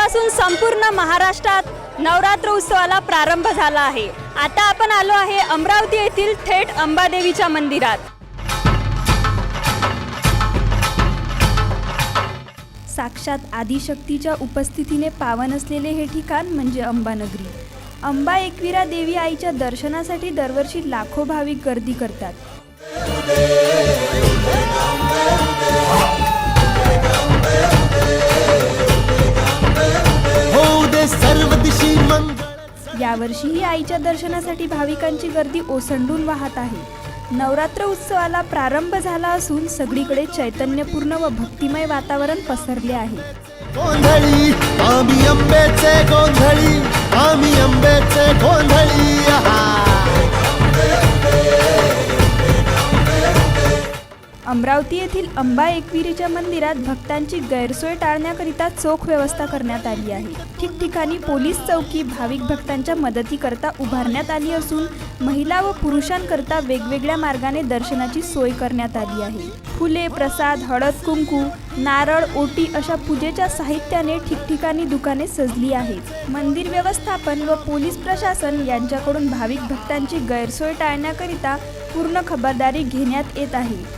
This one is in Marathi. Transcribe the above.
संपूर्ण महाराष्ट्रात नवरात्र उत्सवाला प्रारंभ झाला आहे. आता आपण आलो आहे अमरावती येथील थेट अंबादेवीच्या मंदिरात. साक्षात आदिशक्तीच्या उपस्थितीने पावन असलेले हे ठिकाण म्हणजे अंबानगरी. अंबा एकविरा देवी आईच्या दर्शनासाठी दरवर्षी लाखो भाविक गर्दी करतात. यावर्षीही आईच्या दर्शनासाठी भाविकांची गर्दी ओसंडून वाहत आहे. नवरात्र उत्सवाला प्रारंभ झाला असून सगळीकडे चैतन्यपूर्ण व भक्तिमय वातावरण पसरले आहे. गोंधळी आम्ही अंबेचे गोंधळी आम्ही अंबेचे गोंधळी. अमरावती येथील अंबा एकविरीच्या मंदिरात भक्तांची गैरसोय टाळण्याकरिता चोख व्यवस्था करण्यात आली आहे. ठिकठिकाणी पोलीस चौकी भाविक भक्तांच्या मदतीकरता उभारण्यात आली असून महिला व पुरुषांकरता वेगवेगळ्या मार्गाने दर्शनाची सोय करण्यात आली आहे. फुले प्रसाद हळद कुंकू नारळ ओटी अशा पूजेच्या साहित्याने ठिकठिकाणी दुकाने सजली आहेत. मंदिर व्यवस्थापन व पोलीस प्रशासन यांच्याकडून भाविक भक्तांची गैरसोय टाळण्याकरिता पूर्ण खबरदारी घेण्यात येत आहे.